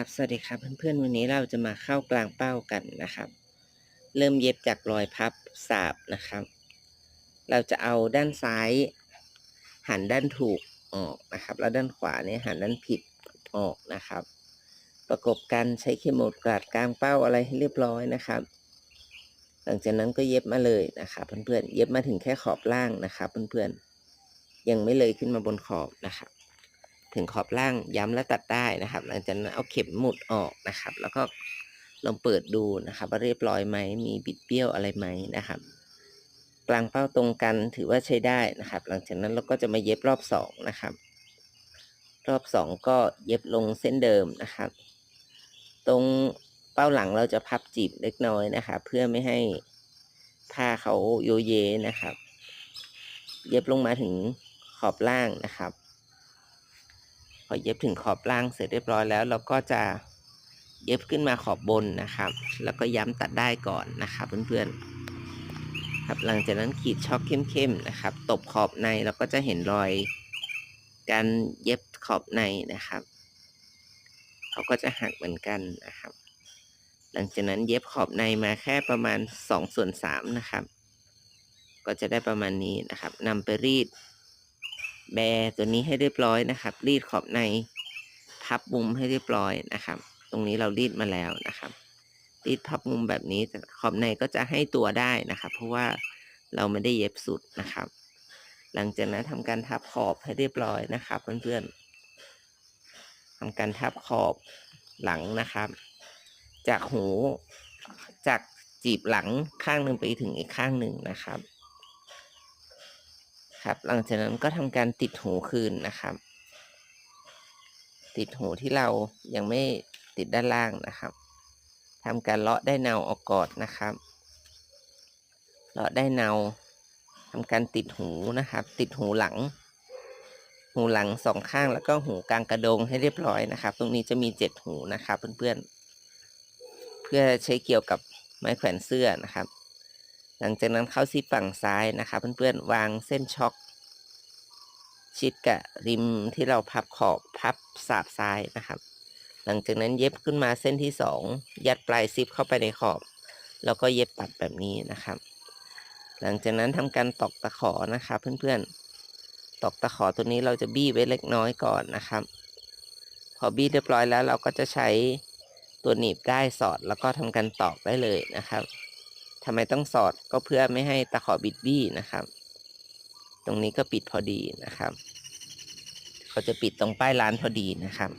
ครับสวัสดีครับเพื่อนๆวันนี้เราจะมาเข้ากลางเป้ากันนะครับ เริ่มเย็บจากรอยพับสาบนะครับ เราจะเอาด้านซ้าย หันด้านถูกออกนะครับ แล้วด้านขวาเนี่ยหันด้านผิดออกนะครับ ประกบกันใช้เข็มหมุดกราดกลางเป้าอะไรให้เรียบร้อยนะครับ หลังจากนั้นก็เย็บมาเลยนะครับเพื่อนๆเย็บมาถึงแค่ขอบล่างนะครับ เพื่อนๆยังไม่เลยขึ้นมาบนขอบนะครับ ถึงขอบล่างย้ำและตัดได้นะครับ หลังจากนั้นเอาเข็มหมุดออกนะครับ แล้วก็ลองเปิดดูนะครับ ว่าเรียบร้อยไหมมีบิดเบี้ยวอะไรไหมนะครับ กลางเป้าตรงกันถือว่าใช้ได้นะครับ หลังจากนั้นเราก็จะมาเย็บรอบสองนะครับ รอบสองก็เย็บลงเส้นเดิมนะครับ ตรงเป้าหลังเราจะพับจีบเล็กน้อยนะครับ เพื่อไม่ให้ผ้าเขาโยเยนะครับ เย็บลงมาถึงขอบล่างนะครับ พอเย็บถึงขอบล่างเสร็จเรียบร้อยแล้ว เราก็จะเย็บขึ้นมาขอบบนนะครับ แล้วก็ย้ำตัดได้ก่อนนะครับเพื่อนๆครับหลังจากนั้นขีดช็อคเข้มๆนะครับ ตบขอบในเราก็จะเห็นรอยการเย็บขอบในนะครับเขาก็จะหักเหมือนกันนะครับ หลังจากนั้นเย็บขอบในมาแค่ประมาณ2ส่วน3นะครับ ก็จะได้ประมาณนี้นะครับนำไปรีด แบรตัวนี้ให้เรียบร้อยนะครับ รีดขอบในพับมุมให้เรียบร้อยนะครับ ตรงนี้เรารีดมาแล้วนะครับ รีดพับมุมแบบนี้ขอบในก็จะให้ตัวได้นะครับ เพราะว่าเราไม่ได้เย็บสุดนะครับ หลังจากนั้นทำการทับขอบให้เรียบร้อยนะครับ เพื่อนๆทำการทับขอบหลังนะครับ จากหูจากจีบหลังข้างหนึ่งไปถึงอีกข้างหนึ่งนะครับ ครับ หลังจากนั้นก็ทำการติดหูคืนนะครับ ติดหูที่เรายังไม่ติดด้านล่างนะครับทำการเลาะได้เนาออกก่อนนะครับ เลาะได้เนาทำการติดหูนะครับ ติดหูหลัง หูหลังสองข้างแล้วก็หูกลางกระดงให้เรียบร้อยนะครับ ตรงนี้จะมีเจ็ดหูนะครับเพื่อนๆเพื่อใช้เกี่ยวกับไม้แขวนเสื้อนะครับ หลังจากนั้นเข้าซีฝั่งซ้ายนะครับเพื่อนๆวางเส้นช็อคชิดกับริมที่เราพับขอบพับสาบซ้ายนะครับ หลังจากนั้นเย็บขึ้นมาเส้นที่สองยัดปลายซิปเข้าไปในขอบ แล้วก็เย็บปัดแบบนี้นะครับ หลังจากนั้นทำการตอกตะขอนะครับเพื่อนๆตอกตะขอตัวนี้เราจะบี้ไว้เล็กน้อยก่อนนะครับ พอบี้เรียบร้อยแล้วเราก็จะใช้ตัวหนีบได้สอดแล้วก็ทำการตอกได้เลยนะครับ ทำไมต้องสอดก็เพื่อไม่ให้ตะขอบิดบี้นะครับ ตรงนี้ก็ปิดพอดีนะครับ เขาจะปิดตรงป้ายร้านพอดีนะครับ